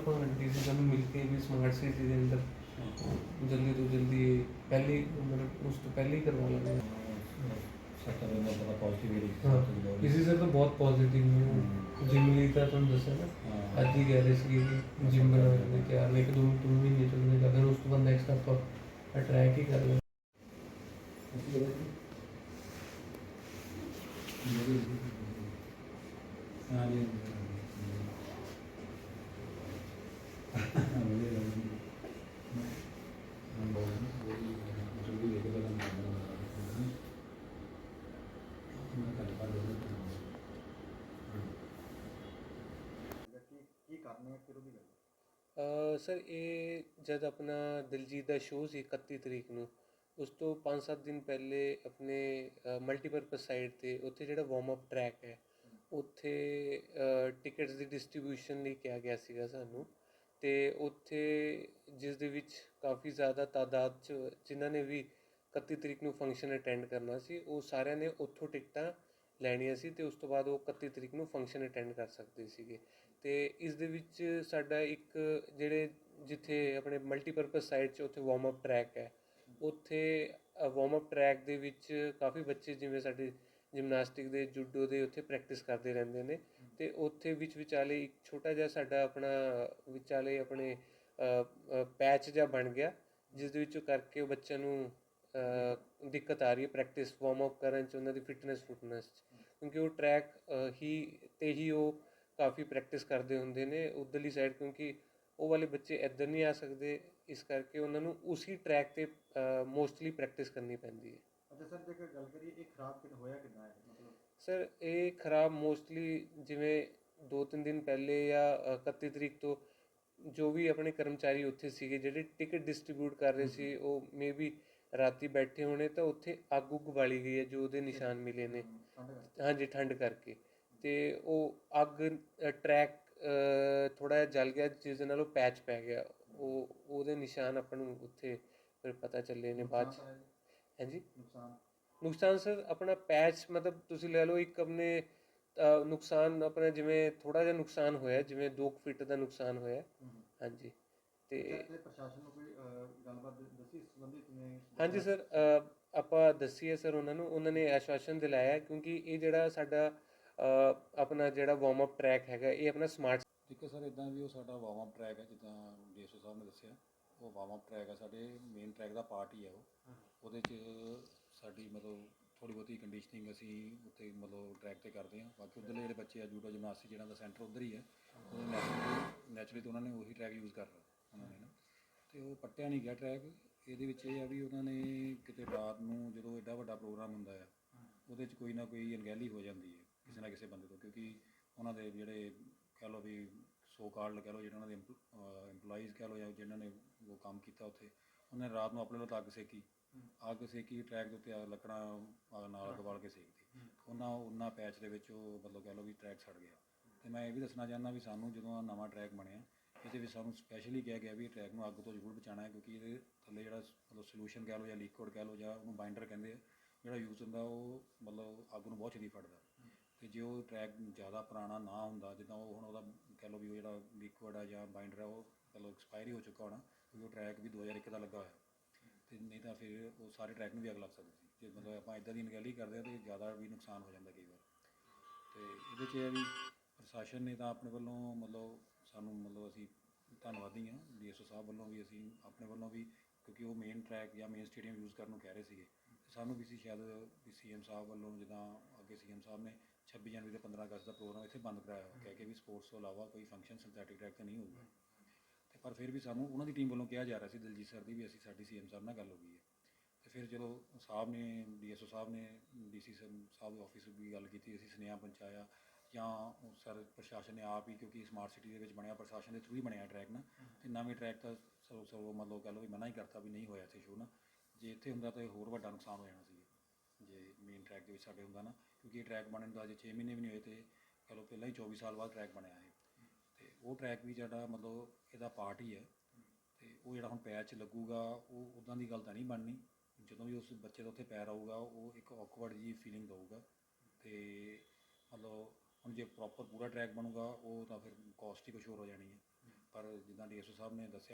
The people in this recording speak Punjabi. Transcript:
ਦੇਖਦੇ ਹਾਂ ਆਪਾਂ ਡੀਸੀਜ਼ਨ ਨੂੰ ਮਿਲ ਕੇ ਵੀ ਸਮਾਰਟ ਸਿਟੀ ਦੇ ਅੰਦਰ ਜਲਦੀ ਤੋਂ ਜਲਦੀ ਪਹਿਲੇ ਮਤਲਬ ਉਸ ਤੋਂ ਪਹਿਲੇ ਹੀ ਕਰਵਾ ਲਾਂਗੇ ਸੱਤਾ ਦੇ ਅੰਦਰ ਬੜਾ ਪੋਜ਼ਿਟਿਵ ਹਾਂ ਏਰੀ ਇਸੇ ਸਰ ਤਾਂ ਬਹੁਤ ਪੋਜ਼ਿਟਿਵ ਨੇ ਜਿਮ ਲਈ ਤਾਂ ਤੁਹਾਨੂੰ ਦੱਸਿਆ ਨਾ ਹਾਂ। ਅੱਜ ਹੀ ਕਹਿ ਰਹੇ ਸੀ ਕਿ ਜਿਮ ਬਣਾਉਣੇ ਕਿ ਯਾਰ ਇੱਕ ਦੋ ਦੋ ਮਹੀਨੇ ਚੱਲਣੇ ਦਾ ਫਿਰ ਉਸ ਸਰ, ਇਹ ਜਦ ਆਪਣਾ ਦਿਲਜੀਤ ਦਾ ਸ਼ੋਅ ਸੀ 31 ਤਰੀਕ ਨੂੰ, ਉਸ ਤੋਂ 5-7 ਦਿਨ ਪਹਿਲੇ ਆਪਣੇ ਮਲਟੀਪਰਪਸ ਸਾਈਟ ਤੇ ਉੱਥੇ ਜਿਹੜਾ ਵਾਰਮ ਅਪ ਟਰੈਕ ਹੈ, ਉੱਥੇ ਟਿਕਟਸ ਦੀ ਡਿਸਟ੍ਰੀਬਿਊਸ਼ਨ ਲਈ ਕਿਹਾ ਗਿਆ ਸੀਗਾ ਸਾਨੂੰ ਤੇ ਉੱਥੇ ਜਿਸ ਦੇ ਵਿੱਚ ਕਾਫੀ ਜ਼ਿਆਦਾ ਤਾਦਾਦ ਚ, ਜਿਨ੍ਹਾਂ ਨੇ ਵੀ 31 ਤਰੀਕ ਨੂੰ ਫੰਕਸ਼ਨ ਅਟੈਂਡ ਕਰਨਾ ਸੀ, ਉਹ ਸਾਰਿਆਂ ਨੇ ਉੱਥੋਂ ਟਿਕਟਾਂ ਲੈਣੀਆਂ ਸੀ ਤੇ ਉਸ ਤੋਂ ਬਾਅਦ ਉਹ 31 ਤਰੀਕ ਨੂੰ ਫੰਕਸ਼ਨ ਅਟੈਂਡ ਕਰ ਸਕਦੇ ਸੀਗੇ। ਤੇ ਇਸ ਦੇ ਵਿੱਚ ਸਾਡਾ ਇੱਕ ਜਿਹੜੇ ਜਿੱਥੇ ਆਪਣੇ ਮਲਟੀਪਰਪਸ ਸਾਈਟ 'ਚ ਉੱਥੇ ਵਾਰਮ ਅਪ ਟਰੈਕ ਹੈ, ਉੱਥੇ ਵਾਰਮ ਅਪ ਟਰੈਕ ਦੇ ਵਿੱਚ ਕਾਫੀ ਬੱਚੇ ਜਿਵੇਂ ਸਾਡੇ ਜਿਮਨਾਸਟਿਕ ਦੇ ਜੂਡੋ ਦੇ ਉੱਥੇ ਪ੍ਰੈਕਟਿਸ ਕਰਦੇ ਰਹਿੰਦੇ ਨੇ ਤੇ ਉੱਥੇ ਵਿੱਚ ਵਿਚਾਲੇ ਇੱਕ ਛੋਟਾ ਜਿਹਾ ਸਾਡਾ ਆਪਣਾ ਵਿਚਾਲੇ ਆਪਣੇ ਪੈਚ ਜਿਹਾ ਬਣ ਗਿਆ, ਜਿਸ ਦੇ ਵਿੱਚੋਂ ਕਰਕੇ ਉਹ ਬੱਚਿਆਂ ਨੂੰ ਦਿੱਕਤ ਆ ਰਹੀ ਹੈ ਪ੍ਰੈਕਟਿਸ ਵਾਰਮ ਅਪ ਕਰਨ ਚ, ਉਹਨਾਂ ਦੀ ਫਿਟਨੈਸ ਫੁਟਨੈਸ ਚ। ਕਿਉਂਕਿ ਉਹ ਟਰੈਕ ਹੀ ਤੇ ਹੀ ਉਹ ਕਾਫੀ ਪ੍ਰੈਕਟਿਸ ਕਰਦੇ ਹੁੰਦੇ ਨੇ ਉਧਰਲੀ ਸਾਈਡ ਕਿਉਂਕਿ ਉਹ ਵਾਲੇ ਬੱਚੇ ਇੱਧਰ ਨਹੀਂ ਆ ਸਕਦੇ ਇਸ ਕਰਕੇ ਉਹਨਾਂ ਨੂੰ ਉਸੇ ਟਰੈਕ ਤੇ ਮੋਸਟਲੀ ਪ੍ਰੈਕਟਿਸ ਕਰਨੀ ਪੈਂਦੀ ਹੈ। ਅੱਛਾ ਸਰ ਜੇਕਰ ਗੱਲ ਕਰੀਏ ਇਹ ਖਰਾਬ ਕਿਨ ਹੋਇਆ ਕਿੰਨਾ ਹੈ? ਮਤਲਬ ਸਰ ਇਹ ਖਰਾਬ ਮੋਸਟਲੀ ਜਿਵੇਂ 2-3 ਦਿਨ ਪਹਿਲੇ ਜਾਂ ਅ, 31 ਤਰੀਕ ਤੋਂ ਜੋ ਵੀ ਆਪਣੇ ਕਰਮਚਾਰੀ ਉੱਥੇ ਸੀਗੇ ਜਿਹੜੇ ਟਿਕਟ ਡਿਸਟ੍ਰੀਬਿਊਟ ਕਰ ਰਹੇ ਸੀ ਉਹ ਮੇਬੀ ਰਾਤੀ ਬੈਠੇ ਹੋਣੇ ਤਾਂ ਉੱਥੇ ਅੱਗ ਉੱਗ ਬਾਲੀ ਗਈ ਹੈ ਜੋ ਉਹਦੇ ਨਿਸ਼ਾਨ ਮਿਲੇ ਨੇ। ਹਾਂਜੀ ਠੰਡ ਕਰਕੇ। ਤੇ ਉਹ ਅੱਗ ਟਰੈਕ ਥੋੜਾ ਜਿਹਾ ਜਲ ਗਿਆ ਜਿਸ ਦੇ ਨਾਲ ਉਹ ਪੈਚ ਪੈ ਗਿਆ। ਉਹ ਉਹਦੇ ਨਿਸ਼ਾਨ ਆਪਾਂ ਨੂੰ ਉੱਥੇ ਫਿਰ ਪਤਾ ਚੱਲੇ ਨੇ ਬਾਅਦ 'ਚ? ਹਾਂਜੀ? ਨੁਕਸਾਨ। ਨੁਕਸਾਨ ਸਰ ਆਪਣਾ ਪੈਚ ਮਤਲਬ ਤੁਸੀਂ ਲੈ ਲਓ ਇੱਕ ਆਪਣੇ ਨੁਕਸਾਨ ਆਪਣਾ ਜਿਵੇਂ ਥੋੜਾ ਜਿਹਾ ਨੁਕਸਾਨ ਹੋਇਆ ਜਿਵੇਂ 2 ਫੀਟ ਦਾ ਨੁਕਸਾਨ ਹੋਇਆ। ਹਾਂਜੀ। ਤੇ ਪ੍ਰਸ਼ਾਸਨ ਨੂੰ ਕੋਈ ਗੱਲਬਾਤ ਦੱਸੀ ਇਸ ਸੰਬੰਧੀ ਨੇ ਹਾਂਜੀ ਸਰ ਆਪਾਂ ਦੱਸੀਏ ਸਰ ਉਹਨਾਂ ਨੂੰ ਉਹਨਾਂ ਨੇ ਆਸ਼ਵਾਸਨ ਦਿਲਾਇਆ ਕਿਉਂਕਿ ਇਹ ਜਿਹੜਾ ਸਾਡਾ ਆਪਣਾ ਜਿਹੜਾ ਵਾਰਮ ਅਪ ਟਰੈਕ ਹੈਗਾ ਇਹ ਆਪਣਾ ਸਮਾਰਟ ਠੀਕ ਹੈ ਸਰ ਇਦਾਂ ਵੀ ਉਹ ਸਾਡਾ ਵਾਰਮ ਅਪ ਟਰੈਕ ਹੈ ਜਿੱਦਾਂ ਡੀਐਸਓ ਸਾਹਿਬ ਨੇ ਦੱਸਿਆ। ਉਹ ਵਾਰਮ ਅਪ ਟਰੈਕ ਹੈ ਸਾਡੇ ਮੇਨ ਟਰੈਕ ਦਾ ਪਾਰਟ ਹੀ ਹੈ ਉਹ। ਉਹਦੇ 'ਚ ਸਾਡੀ ਮਤਲਬ ਥੋੜੀ ਬਹੁਤੀ ਕੰਡੀਸ਼ਨਿੰਗ ਅਸੀਂ ਉੱਤੇ ਮਤਲਬ ਟਰੈਕ ਤੇ ਕਰਦੇ ਹਾਂ। ਬਾਕੀ ਉਧਰਲੇ ਜਿਹੜੇ ਬੱਚੇ ਆ ਜੂਡੋ ਜਿਮਨਾਸਟਿਕ ਜਿਹੜਾ ਦਾ ਸੈਂਟਰ ਉਧਰ ਹੀ ਹੈ ਉਹ ਨੈਚੁਰਲੀ ਤਾਂ ਉਹਨਾਂ ਨੇ ਉਹੀ ਟਰੈਕ ਯੂਜ਼ ਕਰਨਾ। ਤੇ ਉਹ ਪੱਟਿਆ ਨਹੀਂ ਗਿਆ ਟਰੈਕ ਇਹਦੇ ਵਿੱਚ ਇਹ ਆ ਵੀ ਉਹਨਾਂ ਨੇ ਕਿਤੇ ਰਾਤ ਨੂੰ ਜਦੋਂ ਐਡਾ ਵੱਡਾ ਪ੍ਰੋਗਰਾਮ ਹੁੰਦਾ ਆ, ਉਹਦੇ 'ਚ ਕੋਈ ਨਾ ਕੋਈ ਅਣਗਹਿਲੀ ਹੋ ਜਾਂਦੀ ਹੈ ਕਿਸੇ ਨਾ ਕਿਸੇ ਬੰਦੇ ਤੋਂ, ਕਿਉਂਕਿ ਉਹਨਾਂ ਦੇ ਜਿਹੜੇ ਕਹਿ ਲਓ ਵੀ ਸੋ ਕਾਰਡ ਕਹਿ ਲਓ ਜਿਹੜਾ ਉਹਨਾਂ ਦੇ EMPLOYEES ਕਹਿ ਲਓ ਜਾਂ ਜਿਨ੍ਹਾਂ ਨੇ ਉਹ ਕੰਮ ਕੀਤਾ ਉੱਥੇ, ਉਹਨਾਂ ਨੇ ਰਾਤ ਨੂੰ ਆਪਣੇ ਲੋਕ ਅੱਗ ਸੇਕੀ। ਅੱਗ ਸੇਕੀ ਟਰੈਕ ਦੇ ਉੱਤੇ ਲੱਕੜਾਂ ਨਾਲ ਅੱਗ ਬਾਲ ਕੇ ਸੇਕਦੀ ਉਹਨਾਂ ਉਹਨਾਂ ਪੈਚ ਦੇ ਵਿੱਚ ਉਹ ਮਤਲਬ ਕਹਿ ਲਓ ਵੀ ਟਰੈਕ ਛੱਡ ਗਿਆ। ਤੇ ਮੈਂ ਇਹ ਵੀ ਦੱਸਣਾ ਚਾਹੁੰਦਾ ਵੀ ਸਾਨੂੰ ਜਦੋਂ ਨਵਾਂ ਟਰੈਕ ਬਣਿਆ ਇਹਦੇ ਵਿੱਚ ਸਾਨੂੰ ਸਪੈਸ਼ਲੀ ਕਿਹਾ ਗਿਆ ਵੀ ਟਰੈਕ ਨੂੰ ਅੱਗ ਤੋਂ ਜ਼ਰੂਰ ਬਚਾਉਣਾ ਹੈ ਕਿਉਂਕਿ ਇਹਦੇ ਥੱਲੇ ਜਿਹੜਾ ਮਤਲਬ ਸੋਲੂਸ਼ਨ ਕਹਿ ਲਓ ਜਾਂ ਲਿਕੁਇਡ ਕਹਿ ਲਓ ਜਾਂ ਉਹਨੂੰ ਬਾਈਂਡਰ ਕਹਿੰਦੇ ਆ, ਜਿਹੜਾ ਯੂਜ਼ ਹੁੰਦਾ ਉਹ ਮਤਲਬ ਅੱਗ ਨੂੰ ਬਹੁਤ ਛੇਤੀ ਫੜਦਾ। ਤੇ ਜੇ ਉਹ ਟਰੈਕ ਜ਼ਿਆਦਾ ਪੁਰਾਣਾ ਨਾ ਹੁੰਦਾ, ਜਿੱਦਾਂ ਉਹ ਹੁਣ ਉਹਦਾ ਕਹਿ ਲਓ ਵੀ ਉਹ ਜਿਹੜਾ ਲਿਕੁਇਡ ਆ ਜਾਂ ਬਾਈਂਡਰ ਆ, ਉਹ ਮਤਲਬ ਐਕਸਪਾਇਰ ਹੀ ਹੋ ਚੁੱਕਾ ਹੋਣਾ, ਕਿਉਂਕਿ ਉਹ ਟਰੈਕ ਵੀ 2001 ਦਾ ਲੱਗਾ ਹੋਇਆ। ਤੇ ਨਹੀਂ ਤਾਂ ਫਿਰ ਉਹ ਸਾਰੇ ਟਰੈਕ ਨੂੰ ਵੀ ਅੱਗ ਲੱਗ ਸਕਦੀ ਸੀ। ਜੇ ਮਤਲਬ ਆਪਾਂ ਇਦਾਂ ਦੀ ਅਣਗਹਿਲੀ ਕਰਦੇ ਆ ਤੇ ਜ਼ਿਆਦਾ ਵੀ ਨੁਕਸਾਨ ਹੋ ਜਾਂਦਾ ਕਈ ਵਾਰ। ਤੇ ਇਹਦੇ 'ਚ ਇਹ ਵੀ ਪ੍ਰਸ਼ਾਸਨ ਨੇ ਤਾਂ ਆਪਣੇ ਵੱਲੋਂ ਮਤਲਬ ਸਾਨੂੰ ਮਤਲਬ ਅਸੀਂ ਧੰਨਵਾਦੀ ਹਾਂ, ਡੀਐਸਓ ਸਾਹਿਬ ਵੱਲੋਂ ਵੀ ਅਸੀਂ ਆਪਣੇ ਵੱਲੋਂ ਵੀ, ਕਿਉਂਕਿ ਉਹ ਮੇਨ ਟਰੈਕ ਜਾਂ ਮੇਨ ਸਟੇਡੀਅਮ ਯੂਜ਼ ਕਰਨ ਨੂੰ ਕਹਿ ਰਹੇ ਸੀਗੇ। ਤੇ ਸਾਨੂੰ ਵੀ ਸੀ ਸ਼ਾਇਦ ਵੀ ਸੀਐਮ ਸਾਹਿਬ ਵੱਲੋਂ ਜਿੱਦਾਂ ਅੱਗੇ ਸੀਐਮ ਸਾਹਿਬ ਨੇ 26 ਜਨਵਰੀ ਤੇ 15 ਅਗਸਤ ਦਾ ਪ੍ਰੋਗਰਾਮ ਇੱਥੇ ਬੰਦ ਕਰਾਇਆ ਕਹਿ ਕੇ ਵੀ ਸਪੋਰਟਸ ਤੋਂ ਇਲਾਵਾ ਕੋਈ ਫੰਕਸ਼ਨ ਸਿੰਥੈਟਿਕ ਟਰੈਕ ਤੇ ਨਹੀਂ ਹੋਊਗਾ। ਤੇ ਪਰ ਫਿਰ ਵੀ ਸਾਨੂੰ ਉਹਨਾਂ ਦੀ ਟੀਮ ਵੱਲੋਂ ਕਿਹਾ ਜਾ ਰਿਹਾ ਸੀ, ਦਿਲਜੀਤ ਸਰ ਦੀ ਵੀ ਅਸੀਂ ਸਾਡੀ ਸੀਐਮ ਸਾਹਿਬ ਨਾਲ ਗੱਲ ਹੋ ਗਈ ਹੈ। ਤੇ ਫਿਰ ਜਦੋਂ ਸਾਹਿਬ ਨੇ, ਡੀਐਸਓ ਸਾਹਿਬ ਨੇ, ਡੀਸੀ ਸਾਹਿਬ ਦੇ ਆਫਿਸ ਵੀ ਗੱਲ ਕੀਤੀ, ਅਸੀਂ ਸੁਨੇਹਾ ਪਹੁੰਚਾਇਆ ਜਾਂ ਉਹ ਸਰ ਪ੍ਰਸ਼ਾਸਨ ਨੇ ਆਪ ਹੀ ਕਿਉਂਕਿ ਸਮਾਰਟ ਸਿਟੀ ਦੇ ਵਿੱਚ ਬਣਿਆ, ਪ੍ਰਸ਼ਾਸਨ ਦੇ ਥਰੂ ਹੀ ਬਣਿਆ ਟਰੈਕ ਨਾ, ਤੇ ਨਵੇਂ ਟਰੈਕ ਤਾਂ ਸੋ ਸੋ ਮਤਲਬ ਕਹ ਲਓ ਵੀ ਮਨਾ ਹੀ ਕਰਤਾ ਵੀ ਨਹੀਂ ਹੋਇਆ ਇੱਥੇ ਸ਼ੋਅ ਨਾ। ਜੇ ਇੱਥੇ ਹੁੰਦਾ ਤਾਂ ਇਹ ਹੋਰ ਵੱਡਾ ਨੁਕਸਾਨ ਹੋ ਜਾਣਾ ਸੀ। ਜੇ ਮੇਨ ਟਰੈਕ ਦੇ ਵਿੱਚ ਸਾਡੇ ਹੁੰਦਾ ਨਾ, ਕਿਉਂਕਿ ਇਹ ਟਰੈਕ ਬਣਨ ਦਾ ਅਜੇ 6 ਮਹੀਨੇ ਵੀ ਨਹੀਂ ਹੋਏ ਤੇ ਕਹ ਲਓ ਪਹਿਲਾਂ ਹੀ 24 ਸਾਲ ਬਾਅਦ ਟਰੈਕ ਬਣਿਆ ਹੈ ਤੇ ਉਹ ਟਰੈਕ ਵੀ ਜਿਹੜਾ ਮਤਲਬ ਇਹਦਾ ਪਾਰਟ ਹੀ ਹੈ। ਤੇ ਉਹ ਜਿਹੜਾ ਹੁਣ ਪੈਰ 'ਚ ਲੱਗੂਗਾ, ਉਹ ਉਦਾਂ ਦੀ ਗੱਲ ਤਾਂ ਨਹੀਂ ਬਣਨੀ। ਜਦੋਂ ਵੀ ਉਸ ਬੱਚੇ ਦਾ ਉੱਥੇ ਪੈਰ ਆਊਗਾ, ਉਹ ਇੱਕ ਔਕਵਰਡ ਜੀ ਫੀਲਿੰਗ ਦਊਗਾ। ਤੇ ਮਤਲਬ ਹੁਣ ਜੇ ਪ੍ਰੋਪਰ ਪੂਰਾ ਟਰੈਕ ਬਣੂਗਾ, ਉਹ ਤਾਂ ਫਿਰ ਕੋਸਟ ਹੀ ਕੁਛ ਹੋਰ ਹੋ ਜਾਣੀ ਹੈ। ਪਰ ਜਿੱਦਾਂ ਡੀਐਸਓ ਸਾਹਿਬ ਨੇ ਦੱਸਿਆ